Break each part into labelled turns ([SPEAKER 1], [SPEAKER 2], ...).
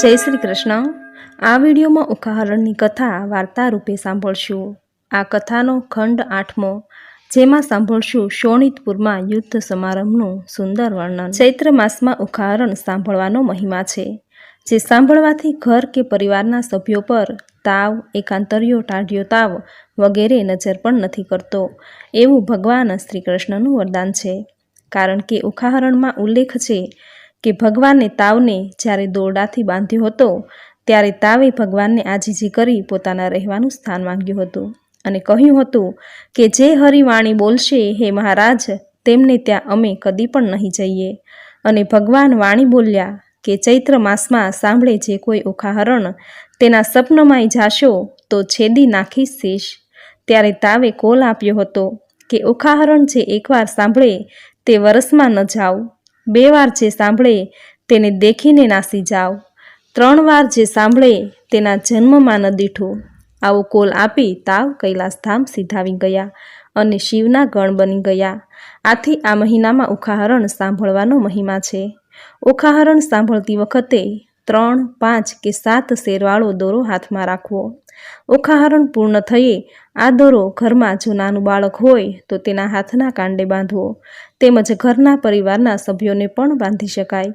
[SPEAKER 1] જય શ્રી કૃષ્ણ. આ વિડીયોમાં ઉકાહરણની કથા વાર્તા રૂપે સાંભળશું. આ કથાનો ખંડ આઠમો, જેમાં સાંભળશું શોણિતપુરમાં યુદ્ધ સમારંભનું સુંદર વર્ણન. ચૈત્ર માસમાં ઉકાહરણ સાંભળવાનો મહિમા છે, જે સાંભળવાથી ઘર કે પરિવારના સભ્યો પર તાવ, એકાંતરિયો ટાઢિયો તાવ વગેરે નજર પણ નથી કરતો. એવું ભગવાન શ્રી કૃષ્ણનું વરદાન છે, કારણ કે ઉખાહરણમાં ઉલ્લેખ છે કે ભગવાને તાવને જ્યારે દોરડાથી બાંધ્યો હતો, ત્યારે તાવે ભગવાનને આજીજી કરી પોતાના રહેવાનું સ્થાન માંગ્યું હતું અને કહ્યું હતું કે જે હરિવાણી બોલશે, હે મહારાજ, તેમને ત્યાં અમે કદી પણ નહીં જઈએ. અને ભગવાન વાણી બોલ્યા કે ચૈત્ર માસમાં સાંભળે જે કોઈ ઉખાહરણ તેના સપનમાંય જાશો, તો છેદી નાખીશ શીશ ત્યારે તાવે કોલ આપ્યો હતો કે ઉખાહરણ જે એકવાર સાંભળે તે વરસમાં ન જાવ બે વાર જે સાંભળે તેને દેખીને નાસી જાવ ત્રણ વાર જે સાંભળે તેના જન્મમાં ન દીઠું. આવો કોલ આપી તાવ કૈલાસધામ સીધાવી ગયા અને શિવના ગણ બની ગયા. આથી આ મહિનામાં ઉખાહરણ સાંભળવાનો મહિમા છે. ઉખાહરણ સાંભળતી વખતે ત્રણ, પાંચ કે સાત શેરવાળો દોરો હાથમાં રાખવો. ઉખાહરણ પૂર્ણ થયે. આ દોરો ઘરમાં જો નાનું બાળક હોય, તો તેના હાથના કાંડે બાંધવો. તેમજ ઘરના પરિવારના સભ્યોને પણ બાંધી શકાય.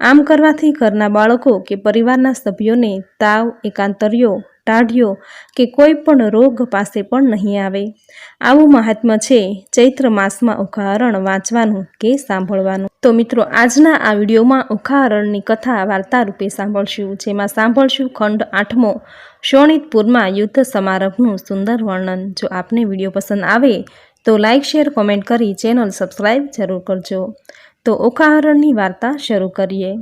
[SPEAKER 1] આમ કરવાથી ઘરના બાળકો કે પરિવારના સભ્યોને તાવ, એકાંતરિયો, ટાઢિયો કે કોઈ પણ રોગ પાસે પણ નહીં આવે. આવું મહાત્મ્ય છે ચૈત્ર માસમાં ઉખાહરણ વાંચવાનું કે સાંભળવાનું. તો મિત્રો, આજના આ વિડીયોમાં ઉખાહરણની કથા વાર્તા રૂપે સાંભળશું, જેમાં સાંભળશું ખંડ આઠમો, શોણિતપુરમાં યુદ્ધ સમારંભનું સુંદર વર્ણન. જો આપને વીડિયો પસંદ આવે, તો લાઇક શેર, કોમેન્ટ કરી ચેનલ સબસ્ક્રાઈબ જરૂર કરજો. તો ઉખાહરણની વાર્તા શરૂ કરીએ.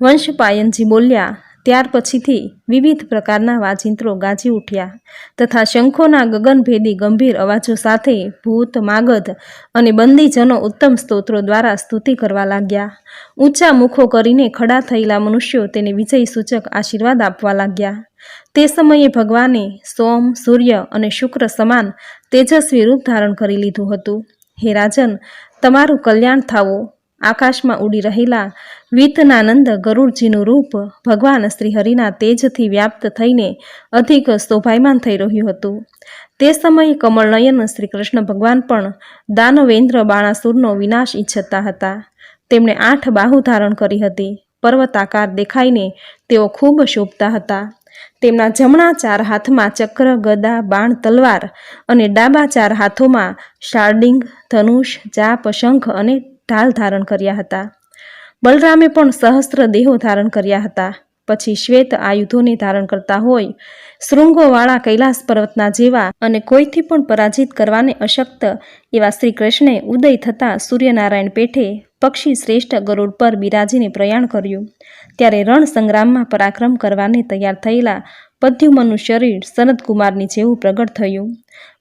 [SPEAKER 1] વંશપાયનજી બોલ્યા ત્યાર પછીથી વિવિધ પ્રકારના વાજિંત્રો ગાજી ઉઠ્યા તથા શંખોના ગગનભેદી ગંભીર અવાજો સાથે ભૂત, માગધ અને બંદીજનો ઉત્તમ સ્તોત્રો દ્વારા સ્તુતિ કરવા લાગ્યા. ઊંચા મુખો કરીને ખડા થયેલા મનુષ્યો તેને વિજય સૂચક આશીર્વાદ આપવા લાગ્યા. તે સમયે ભગવાને સોમ, સૂર્ય અને શુક્ર સમાન તેજસ્વી રૂપ ધારણ કરી લીધું હતું. હે રાજન, તમારું કલ્યાણ થાવો. આકાશમાં ઉડી રહેલા વિતનાનંદ ગરુડજીનું રૂપ ભગવાન શ્રીહરિના તેજથી વ્યાપ્ત થઈને અધિક શોભાયમાન થઈ રહ્યું હતું. તે સમયે કમળનયન શ્રી કૃષ્ણ ભગવાન પણ દાનવેન્દ્ર બાણાસુરનો વિનાશ ઈચ્છતા હતા. તેમણે આઠ બાહુ ધારણ કરી હતી. પર્વતાકાર દેખાઈને તેઓ ખૂબ શોભતા હતા. તેમના જમણા ચાર હાથમાં ચક્ર, ગદા, બાણ, તલવાર અને ડાબા ચાર હાથોમાં શાર્ડિંગ ધનુષ, જાપ, શંખ અને ઢાલ ધારણ કર્યા હતા. બલરામે પણ સહસ્ત્ર દેહો ધારણ કર્યા હતા. પછી શ્વેત આયુધોને ધારણ કરતા હોય, શૃંગોવાળા કૈલાસ પર્વતના જેવા અને કોઈથી પણ પરાજિત કરવાને અશક્ત એવા શ્રી કૃષ્ણે ઉદય થતાં સૂર્યનારાયણ પેઠે પક્ષી શ્રેષ્ઠ ગરુડ પર બિરાજીને પ્રયાણ કર્યું. ત્યારે રણ સંગ્રામમાં પરાક્રમ કરવાને તૈયાર થયેલા પદ્યુમનનું શરીર સનતકુમારની જેવું પ્રગટ થયું.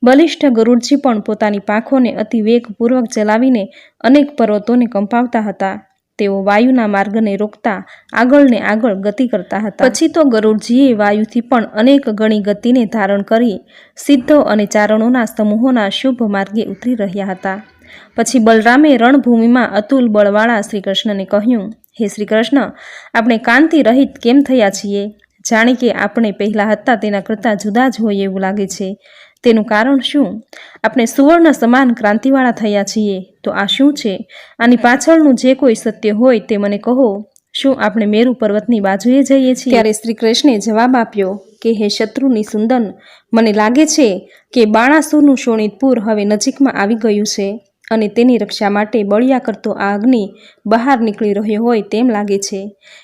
[SPEAKER 1] બલિષ્ઠ ગરુડજી પણ પોતાની પાંખોને અતિ વેગપૂર્વક ચલાવીને અનેક પર્વતોને કંપાવતા હતા. તેઓ વાયુના માર્ગને રોકતા આગળ ને આગળ ગતિ કરતા હતા. પછી તો ગરુડજીએ વાયુથી પણ અનેક ગણી ગતિને ધારણ કરી સિદ્ધો અને ચારણોના સમૂહોના શુભ માર્ગે ઉતરી રહ્યા હતા. પછી બલરામે રણભૂમિમાં અતુલ બળવાળા શ્રીકૃષ્ણને કહ્યું, હે શ્રી કૃષ્ણ આપણે કાંતિ રહિત કેમ થયા છીએ? જાણે કે આપણે પહેલાં હતા તેના કરતાં જુદા જ હોય એવું લાગે છે. તેનું કારણ શું? આપણે સુવર્ણ સમાન ક્રાંતિવાળા થયા છીએ. તો આ શું છે? આની પાછળનું જે કોઈ સત્ય હોય તે મને કહો. શું આપણે મેરુ પર્વતની બાજુએ જઈએ છીએ? ત્યારે શ્રી કૃષ્ણે જવાબ આપ્યો કે, હે શત્રુની સુંદન, મને લાગે છે કે બાણાસુરનું શોણિતપુર હવે નજીકમાં આવી ગયું છે. અને તેની રક્ષા માટે બળિયા કરતો આ અગ્નિ બહાર નીકળી રહ્યો હોય તેમ લાગે છે.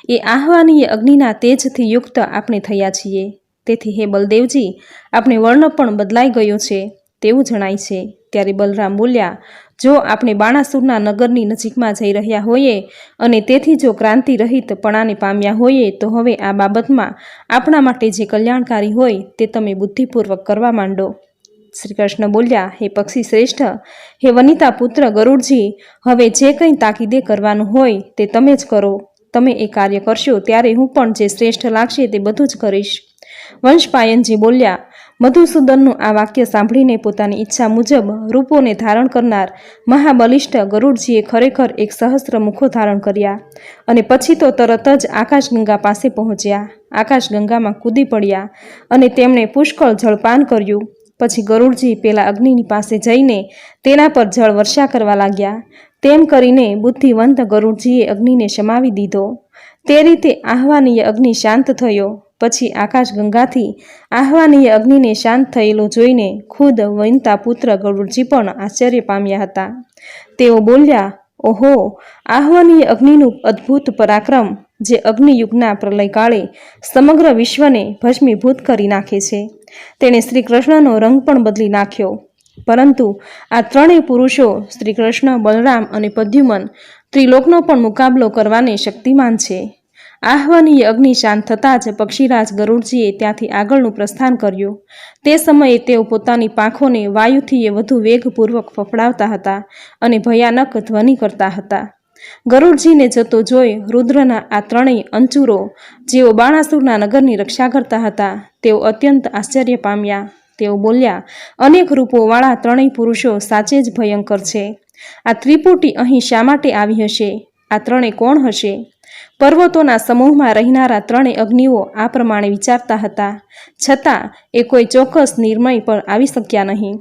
[SPEAKER 1] એ આહ્વાનીય અગ્નિના તેજથી યુક્ત આપણે થયા છીએ. તેથી હે બલદેવજી, આપણે વર્ણ પણ બદલાઈ ગયો છે, તેવું જણાય છે. ત્યારે બલરામ બોલ્યા, જો આપણે બાણાસુરના નગરની નજીકમાં જઈ રહ્યા હોઈએ અને તેથી જો ક્રાંતિ રહિત પણાને પામ્યા હોઈએ, તો હવે આ બાબતમાં આપણા માટે જે કલ્યાણકારી હોય તે તમે બુદ્ધિપૂર્વક કરવા માંડો. શ્રી કૃષ્ણ બોલ્યા, હે પક્ષી શ્રેષ્ઠ, હે વનિતા પુત્ર ગરુડજી, હવે જે કંઈ તાકીદે કરવાનું હોય તે તમે જ કરો. તમે એ કાર્ય કરશો ત્યારે હું પણ જે શ્રેષ્ઠ લાગશે તે બધું જ કરીશ. વંશપાયનજી બોલ્યા, મધુસૂદનનું આ વાક્ય સાંભળીને પોતાની ઈચ્છા મુજબ રૂપોને ધારણ કરનાર મહાબલિષ્ઠ ગરુડજીએ ખરેખર એક સહસ્ત્ર મુખો ધારણ કર્યા અને પછી તો તરત જ આકાશગંગા પાસે પહોંચ્યા. આકાશગંગામાં કૂદી પડ્યા અને તેમણે પુષ્કળ જળપાન કર્યું. પછી ગરુડજી પેલા અગ્નિની પાસે જઈને તેના પર જળ વર્ષા કરવા લાગ્યા. તેમ કરીને બુદ્ધિવંત ગરુડજીએ અગ્નિને શમાવી દીધો. તે રીતે આહ્વાનીય અગ્નિ શાંત થયો. પછી આકાશગંગાથી આહ્વાનીય અગ્નિને શાંત થયેલો જોઈને ખુદ વનિતા પુત્ર ગરુડજી પણ આશ્ચર્ય પામ્યા હતા. તેઓ બોલ્યા, ઓહો! આહ્વાનીય અગ્નિનું અદ્ભુત પરાક્રમ જે અગ્નિયુગના પ્રલયકાળે સમગ્ર વિશ્વને ભસ્મીભૂત કરી નાખે છે. તેણે શ્રીકૃષ્ણનો રંગ પણ બદલી નાખ્યો. પરંતુ આ ત્રણેય પુરુષો, શ્રીકૃષ્ણ, બલરામ અને પદ્યુમન, ત્રિલોકનો પણ મુકાબલો કરવાને શક્તિમાન છે. આહ્વાનીય અગ્નિ શાંત થતાં જ પક્ષીરાજ ગરુડજીએ ત્યાંથી આગળનું પ્રસ્થાન કર્યું. તે સમયે તેઓ પોતાની પાંખોને વાયુથી એ વધુ વેગપૂર્વક ફફડાવતા હતા અને ભયાનક ધ્વનિ કરતા હતા. ગરુડજીને જતો જોઈ રુદ્રના આ ત્રણેય અંચુરો જેઓ બાણાસુરના નગરની રક્ષા કરતા હતા, તેઓ અત્યંત આશ્ચર્ય પામ્યા. તેઓ બોલ્યા, અનેક રૂપોવાળા ત્રણેય પુરુષો સાચે જ ભયંકર છે. આ ત્રિપુટી અહીં શા માટે આવી હશે? આ ત્રણેય કોણ હશે? પર્વતોના સમૂહમાં રહેનારા ત્રણેય અગ્નિઓ આ પ્રમાણે વિચારતા હતા. છતાં, એ કોઈ ચોક્કસ નિર્ણય પર આવી શક્યા નહીં.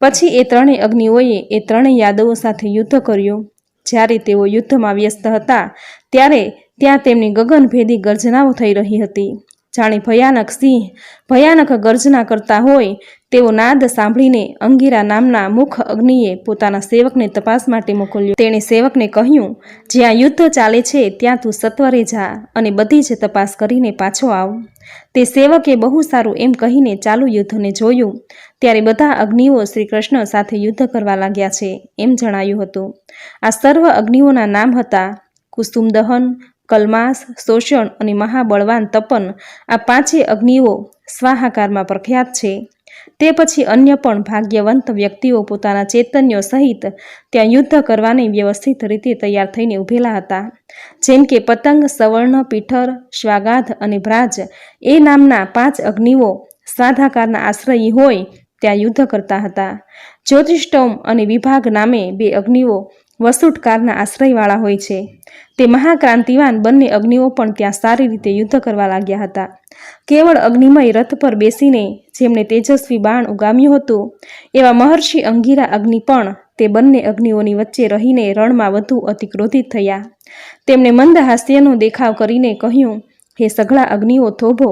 [SPEAKER 1] પછી એ ત્રણેય અગ્નિઓએ એ ત્રણેય યાદવો સાથે યુદ્ધ કર્યું. જ્યારે તેઓ યુદ્ધમાં વ્યસ્ત હતા, ત્યારે ત્યાં તેમની ગગનભેદી ગર્જનાઓ થઈ રહી હતી. જાણે ભયાનક સિંહ, ભયાનક ગર્જના કરતા હોય તેવો નાદ સાંભળીને અંગીરા નામના મુખ અગ્નિએ પોતાના સેવકને તપાસ માટે મોકલ્યો. તેણે સેવકને કહ્યું, જ્યાં યુદ્ધ ચાલે છે, ત્યાં તું સત્વરે જા અને બધી જ તપાસ કરીને પાછો આવ. તે સેવકે બહુ સારું એમ કહીને ચાલુ યુદ્ધને જોયું. ત્યારે બધા અગ્નિઓ શ્રી કૃષ્ણ સાથે યુદ્ધ કરવા લાગ્યા છે, એમ જણાયું હતું. આ સર્વ અગ્નિઓના નામ હતા. કુસુમદહન કલમાસ, શોષણ અને મહાબળવાન તપન આ પાંચે અગ્નિઓ સ્વાહાકારમાં પ્રખ્યાત છે. તે પછી અન્ય પણ ભાગ્યવંત વ્યક્તિઓ પોતાના ચૈતન્યો સહિત ત્યાં યુદ્ધ કરવાની વ્યવસ્થિત રીતે તૈયાર થઈને ઊભેલા હતા. જેમ કે પતંગ, સવર્ણ, પીઠર, શ્વાગાધ અને ભ્રાજ એ નામના પાંચ અગ્નિઓ સ્વાધાકારના આશ્રયી હોય ત્યાં યુદ્ધ કરતા હતા. જ્યોતિષ્ટોમ અને વિભાગ નામે બે અગ્નિઓ વસુટકારના આશ્રયવાળા હોય છે. તે મહાક્રાંતિવાન બંને અગ્નિઓ પણ ત્યાં સારી રીતે યુદ્ધ કરવા લાગ્યા હતા. કેવળ અગ્નિમય રથ પર બેસીને જેમણે તેજસ્વી બાણ ઉગામ્યું હતું, એવા મહર્ષિ અંગીરા અગ્નિ પણ તે બંને અગ્નિઓની વચ્ચે રહીને રણમાં વધુ અતિક્રોધિત થયા. તેમણે મંદ હાસ્યનો દેખાવ કરીને કહ્યું, હે સઘળા અગ્નિઓ થોભો,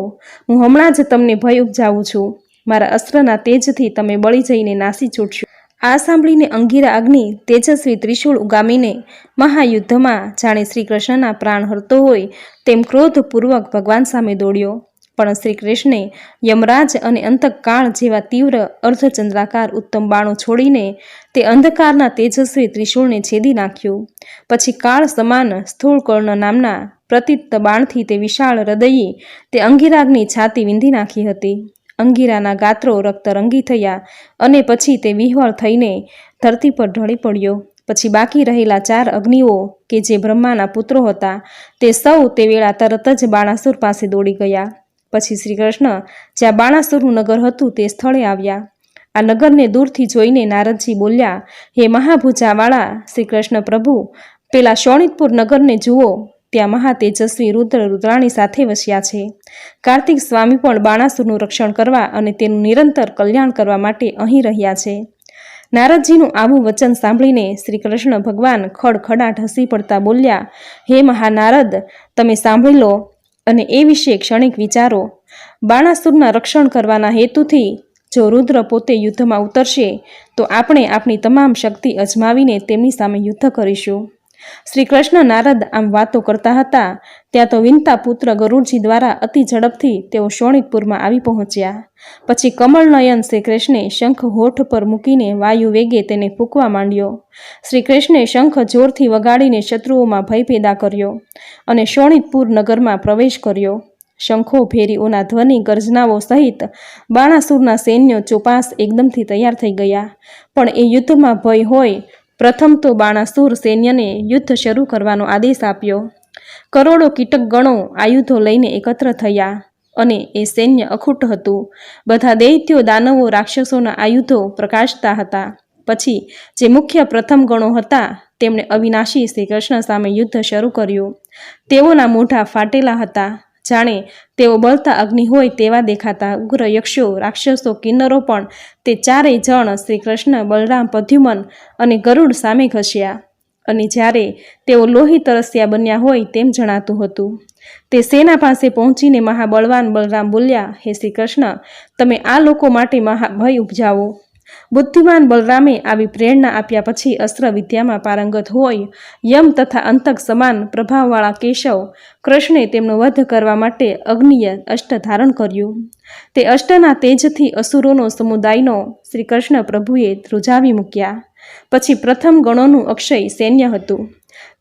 [SPEAKER 1] હું હમણાં જ તમને ભય ઉપજાવું છું. મારા અસ્ત્રના તેજથી તમે બળી જઈને નાસી છૂટશો. આ સાંભળીને અંગીરા અગ્નિ તેજસ્વી ત્રિશૂળ ઉગામીને મહાયુદ્ધમાં જાણે શ્રી કૃષ્ણના પ્રાણ હરતો હોય તેમ ક્રોધપૂર્વક ભગવાન સામે દોડ્યો. પણ શ્રી કૃષ્ણે યમરાજ અને અંતકાળ જેવા તીવ્ર અર્ધચંદ્રાકાર ઉત્તમ બાણો છોડીને તે અંધકારના તેજસ્વી ત્રિશૂળને છેદી નાખ્યું. પછી કાળ સમાન સ્થૂળકર્ણ નામના પ્રતિત બાણથી તે વિશાળ હૃદયે તે અંગીરાગની છાતી વિંધી નાખી હતી. અંગીરાના ગાત્રો રક્તરંગી થયા અને પછી તે વિહવળ થઈને ધરતી પર ઢળી પડ્યો. પછી બાકી રહેલા ચાર અગ્નિઓ કે જે બ્રહ્માના પુત્રો હતા તે સૌ તે વેળા તરત જ બાણાસુર પાસે દોડી ગયા. પછી શ્રી કૃષ્ણ જ્યાં બાણાસુરનું નગર હતું તે સ્થળે આવ્યા. આ નગરને દૂરથી જોઈને નારદજી બોલ્યા, હે મહાભુજાવાળા શ્રી કૃષ્ણ પ્રભુ, પેલા શોણિતપુર નગરને જુઓ. ત્યાં મહા તેજસ્વી રુદ્ર રુદ્રાણી સાથે વસ્યા છે. કાર્તિક સ્વામી પણ બાણાસુરનું રક્ષણ કરવા અને તેનું નિરંતર કલ્યાણ કરવા માટે અહીં રહ્યા છે. નારદજીનું આવું વચન સાંભળીને શ્રી કૃષ્ણ ભગવાન ખડખડાટ હસી પડતા બોલ્યા, હે મહાનારદ, તમે સાંભળી લો અને એ વિશે ક્ષણિક વિચારો. બાણાસુરના રક્ષણ કરવાના હેતુથી જો રુદ્ર પોતે યુદ્ધમાં ઉતરશે, તો આપણે આપણી તમામ શક્તિ અજમાવીને તેમની સામે યુદ્ધ કરીશું. શ્રી કૃષ્ણ નારદ આમ વાતો કરતા હતા, ત્યાં તો વિનતા પુત્ર ગરુડજી દ્વારા અતિ ઝડપથી તેઓ શોણિતપુરમાં આવી પહોંચ્યા. પછી કમળનયન શ્રી કૃષ્ણે શંખ હોઠ પર મૂકીને વાયુ વેગે તેને ફૂંકવા માંડ્યો. શ્રી કૃષ્ણે શંખ જોરથી વગાડીને શત્રુઓમાં ભય પેદા કર્યો અને શોણિતપુર નગરમાં પ્રવેશ કર્યો. શંખો, ભેરીઓના ધ્વનિ, ગર્જનાઓ સહિત બાણાસુરના સૈન્યો ચોપાસ એકદમથી તૈયાર થઈ ગયા. પણ એ યુદ્ધમાં ભય હોય પ્રથમ તો બાણાસુર સૈન્યને યુદ્ધ શરૂ કરવાનો આદેશ આપ્યો. કરોડો કીટક ગણો આયુધો લઈને એકત્ર થયા અને એ સૈન્ય અખૂટ હતું. બધા દૈત્યો, દાનવો, રાક્ષસોના આયુધો પ્રકાશતા હતા. પછી જે મુખ્ય પ્રથમ ગણો હતા, તેમણે અવિનાશી શ્રી કૃષ્ણ સામે યુદ્ધ શરૂ કર્યું. તેઓના મોઢા ફાટેલા હતા. જાણે તેઓ બળતા અગ્નિ હોય તેવા દેખાતા ઉગ્ર યક્ષો રાક્ષસો, કિન્નરો પણ તે ચારેય જણ શ્રી કૃષ્ણ બલરામ પદ્યુમન અને ગરુડ સામે ઘસ્યા અને જ્યારે તેઓ લોહી તરસ્યા બન્યા હોય તેમ જણાતું હતું. તે સેના પાસે પહોંચીને મહાબળવાન બલરામ બોલ્યા, હે શ્રી કૃષ્ણ તમે આ લોકો માટે મહાભય ઉપજાવો. બુદ્ધિમાન બલરામે આવી પ્રેરણા આપ્યા પછી અસ્ત્ર વિદ્યામાં પારંગત હોય, યમ તથા અંતક સમાન પ્રભાવવાળા કેશવ કૃષ્ણે તેમનો વધ કરવા માટે અગ્નિય અષ્ટ ધારણ કર્યું. તે અષ્ટના તેજથી અસુરોનો સમુદાયનો શ્રી કૃષ્ણ પ્રભુએ ધ્રુજાવી મૂક્યા. પછી પ્રથમ ગણોનું અક્ષય સૈન્ય હતું.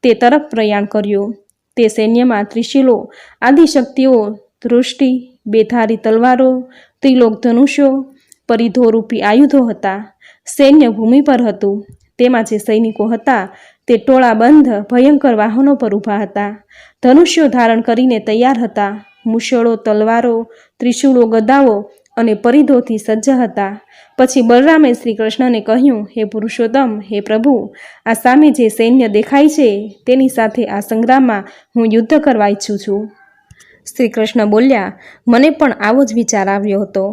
[SPEAKER 1] તે તરફ પ્રયાણ કર્યું. તે સૈન્યમાં ત્રિશીલો, આદિશક્તિઓ દૃષ્ટિ બેધારી તલવારો, ત્રિલોક ધનુષ્યો પરિધોરૂપી આયુધો હતા. સૈન્ય ભૂમિ પર હતું. તેમાં જે સૈનિકો હતા, તે ટોળા બંધ, ભયંકર વાહનો પર ઊભા હતા. ધનુષ્યો ધારણ કરીને તૈયાર હતા. મુશળો, તલવારો, ત્રિશૂળો ગદાઓ અને પરિધોથી સજ્જ હતા. પછી બલરામે શ્રી કૃષ્ણને કહ્યું, હે પુરુષોત્તમ, હે પ્રભુ, આ સામે જે સૈન્ય દેખાય છે, તેની સાથે આ સંગ્રામમાં હું યુદ્ધ કરવા ઈચ્છું છું. શ્રી કૃષ્ણ બોલ્યા, મને પણ આવો જ વિચાર આવ્યો હતો.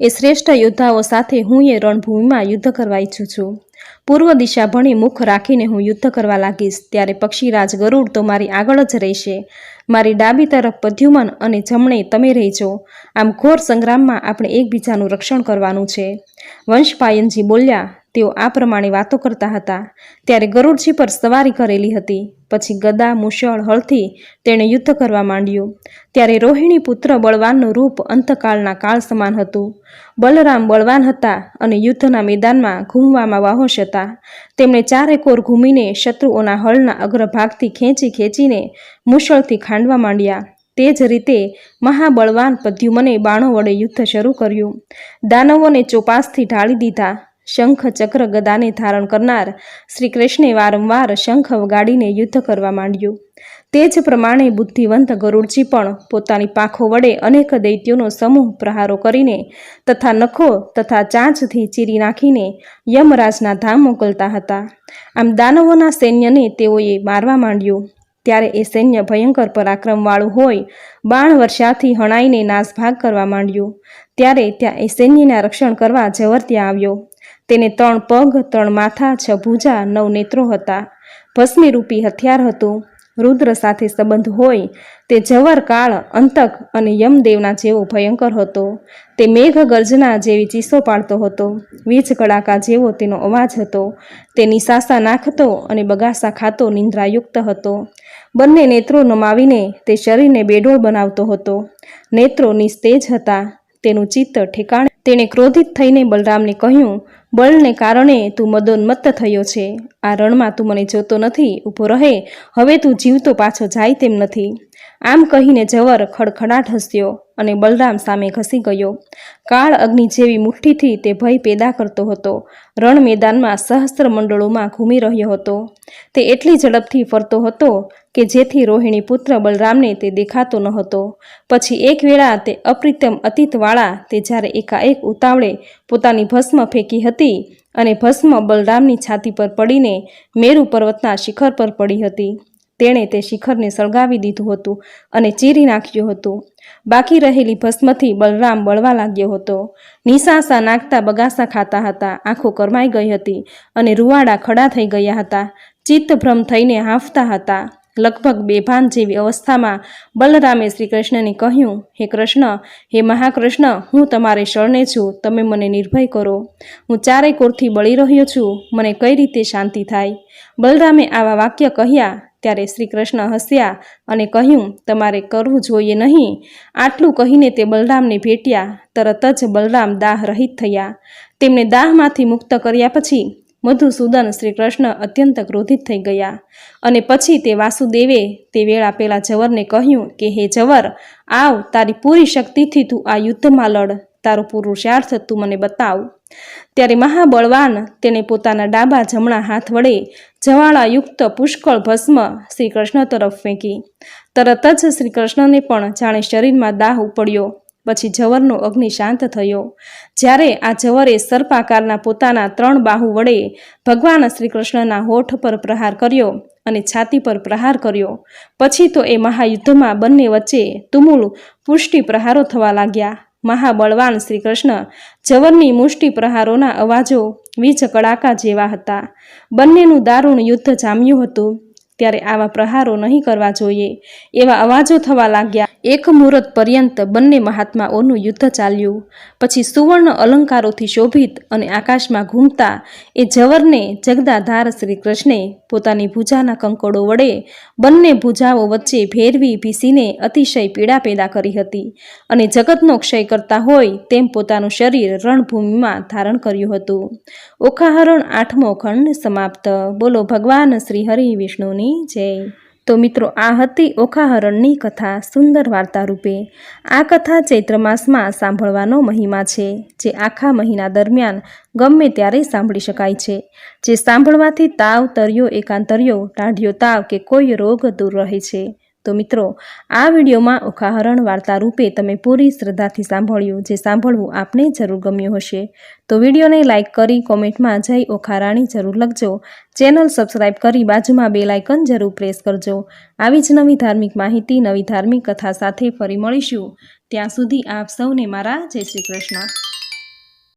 [SPEAKER 1] એ શ્રેષ્ઠ યોદ્ધાઓ સાથે હું એ રણભૂમિમાં યુદ્ધ કરવા ઈચ્છું છું. પૂર્વ દિશા ભણી મુખ રાખીને હું યુદ્ધ કરવા લાગીશ, ત્યારે પક્ષીરાજ ગરુડ તો મારી આગળ જ રહેશે. મારી ડાબી તરફ પદ્યુમન અને જમણે તમે રહેજો. આમ ઘોર સંગ્રામમાં આપણે એકબીજાનું રક્ષણ કરવાનું છે. વંશપાયનજી બોલ્યા તેઓ આ પ્રમાણે વાતો કરતા હતા. ત્યારે ગરુડજી પર સવારી કરેલી હતી. પછી ગદા, મુશળ, હળથી તેણે યુદ્ધ કરવા માંડ્યું. ત્યારે રોહિણી પુત્ર બળવાનનું રૂપ અંતકાળના કાળ સમાન હતું. બલરામ બળવાન હતા અને યુદ્ધના મેદાનમાં ઘૂમવામાં વાહોશ હતા. તેમણે ચારે કોર ઘૂમીને શત્રુઓના હળના અગ્રભાગથી ખેંચી ખેંચીને મુશળથી ખાંડવા માંડ્યા. તે જ રીતે મહાબળવાન પદ્યુમને બાણો વડે યુદ્ધ શરૂ કર્યું. દાનવોને ચોપાસથી ઢાળી દીધા. શંખ ચક્ર ગદાને ધારણ કરનાર શ્રી કૃષ્ણે વારંવાર શંખ વગાડીને યુદ્ધ કરવા માંડ્યું. તે જ પ્રમાણે બુદ્ધિવંત ગરુડજી પણ પોતાની પાંખો વડે અનેક દૈત્યોનો સમૂહ પ્રહારો કરીને તથા નખો તથા ચાંચથી ચીરી નાખીને યમરાજના ધામ મોકલતા હતા. આમ દાનવોના સૈન્યને તેઓએ મારવા માંડ્યું. ત્યારે એ સૈન્ય ભયંકર પરાક્રમવાળું હોય, બાણ વર્ષાથી હણાઈને નાસભાગ કરવા માંડ્યું. ત્યારે ત્યાં એ સૈન્યના રક્ષણ કરવા જવર ત્યાં આવ્યો. તેને ત્રણ પગ, ત્રણ માથા, છ ભૂજા, નવ નેત્રો હતા. ભસ્મીરૂપી હથિયાર હતું. રુદ્ર સાથે સંબંધ હોય તે જવર કાળ, અંતક અને યમદેવના જેવો ભયંકર હતો. તે મેઘ ગર્જના જેવી ચીસો પાડતો હતો. વીજ કડાકા જેવો તેનો અવાજ હતો. તે નિશાસા નાખતો અને બગાસા ખાતો નિંદ્રાયુક્ત હતો. બંને નેત્રો નમાવીને તે શરીરને બેડોળ બનાવતો હતો. નેત્રો નિસ્તેજ હતા. તેનું ચિત્ત ઠેકાણે, તેણે ક્રોધિત થઈને બલરામને કહ્યું બળને કારણે તું મદોન્મત્ત થયો છે. આ રણમાં તું મને જોતો નથી, ઊભો રહે. હવે તું જીવતો પાછો જાય તેમ નથી. આમ કહીને જવર ખડખડાટ હસ્યો અને બલરામ સામે ઘસી ગયો. કાળ અગ્નિ જેવી મુઠ્ઠીથી તે ભય પેદા કરતો હતો. રણ મેદાનમાં સહસ્ત્ર મંડળોમાં ઘૂમી રહ્યો હતો. તે એટલી ઝડપથી ફરતો હતો કે જેથી રોહિણી પુત્ર બલરામને તે દેખાતો ન હતો. પછી એક વેળા તે અપ્રિતમ અતીતવાળા તે જ્યારે એકાએક ઉતાવળે પોતાની ભસ્મ ફેંકી હતી અને ભસ્મ બલરામની છાતી પર પડીને મેરુ પર્વતના શિખર પર પડી હતી. તેણે તે શિખરને સળગાવી દીધું હતું અને ચીરી નાખ્યું હતું. બાકી રહેલી ભસ્મથી બલરામ બળવા લાગ્યો હતો. નિશાસા નાખતા બગાસા ખાતા હતા. આંખો કરમાઈ ગઈ હતી અને રૂવાડા ખડા થઈ ગયા હતા. ચિત્તભ્રમ થઈને હાંફતા હતા. લગભગ બેભાન જેવી અવસ્થામાં બલરામે શ્રી કૃષ્ણને કહ્યું, હે કૃષ્ણ, હે મહાકૃષ્ણ, હું તમારે શરણે છું. તમે મને નિર્ભય કરો. હું ચારે કોરથી બળી રહ્યો છું. મને કઈ રીતે શાંતિ થાય? બલરામે આવા વાક્ય કહ્યા ત્યારે શ્રી કૃષ્ણ હસ્યા અને કહ્યું, તમારે કરવું જોઈએ નહીં. આટલું કહીને તે બલરામને ભેટ્યા. તરત જ બલરામ દાહ રહિત થયા. તેમને દાહમાંથી મુક્ત કર્યા પછી મધુસૂદન શ્રી કૃષ્ણ અત્યંત ક્રોધિત થઈ ગયા. અને પછી તે વાસુદેવે તે વેળા પેલા જવરને કહ્યું કે, હે જવર આવ, તારી પૂરી શક્તિથી તું આ યુદ્ધમાં લડ. તારો પુરુષાર્થ તું મને બતાવ. ત્યારે મહાબળવાન તેને પોતાના ડાબા જમણા હાથ વડે જવાળાયુક્ત પુષ્કળ ભસ્મ શ્રી કૃષ્ણ તરફ ફેંકી. તરત જ શ્રી કૃષ્ણને પણ જાણે શરીરમાં દાહ ઉપડ્યો. પછી જવરનો અગ્નિ શાંત થયો. જ્યારે આ જવરે સર્પાકારના પોતાના ત્રણ બાહુ વડે ભગવાન શ્રી કૃષ્ણના હોઠ પર પ્રહાર કર્યો અને છાતી પર પ્રહાર કર્યો. પછી તો એ મહાયુદ્ધમાં બંને વચ્ચે તુમુલ પુષ્ટિ પ્રહારો થવા લાગ્યા. મહાબળવાન શ્રી કૃષ્ણ જવનની મુષ્ટિ પ્રહારોના અવાજો વીજ કડાકા જેવા હતા. બંનેનું દારૂણ યુદ્ધ જામ્યું હતું. ત્યારે આવા પ્રહારો નહીં કરવા જોઈએ. એવા અવાજો થવા લાગ્યા એક મુહૂર્ત પર્યંત બંને મહાત્માઓનું યુદ્ધ ચાલ્યું. પછી સુવર્ણ અલંકારોથી શોભિત અને આકાશમાં ઘૂમતા એ જવરને જગદાધાર શ્રી કૃષ્ણે પોતાની ભૂજાના કંકોડો વડે બંને ભૂજાઓ વચ્ચે ભેરવી ભીસીને અતિશય પીડા પેદા કરી હતી અને જગતનો ક્ષય કરતા હોય તેમ પોતાનું શરીર રણભૂમિમાં ધારણ કર્યું હતું. ઓખાહરણ આઠમો ખંડ સમાપ્ત. બોલો ભગવાન શ્રી હરિ વિષ્ણુની જય. તો મિત્રો, આ હતી ઓખાહરણની કથા સુંદર વાર્તા રૂપે આ કથા ચૈત્ર માસમાં સાંભળવાનો મહિમા છે, જે આખા મહિના દરમિયાન ગમે ત્યારે સાંભળી શકાય છે. જે સાંભળવાથી તાવ, તર્યો, એકાંતર્યો, ટાઢ્યો તાવ કે કોઈ રોગ દૂર રહે છે. તો મિત્રો, આ વિડીયોમાં ઉખાહરણ વાર્તા રૂપે તમે પૂરી શ્રદ્ધાથી સાંભળ્યું જે સાંભળવું આપને જરૂર ગમ્યું હશે. તો વિડીયોને લાઇક કરી કોમેન્ટમાં જય ઓખારાણી જરૂર લખજો. ચેનલ સબસ્ક્રાઇબ કરી બાજુમાં બે લાઇકન જરૂર પ્રેસ કરજો. આવી જ નવી ધાર્મિક માહિતી, નવી ધાર્મિક કથા સાથે ફરી મળીશું. ત્યાં સુધી આપ સૌને મારા જય શ્રી કૃષ્ણ.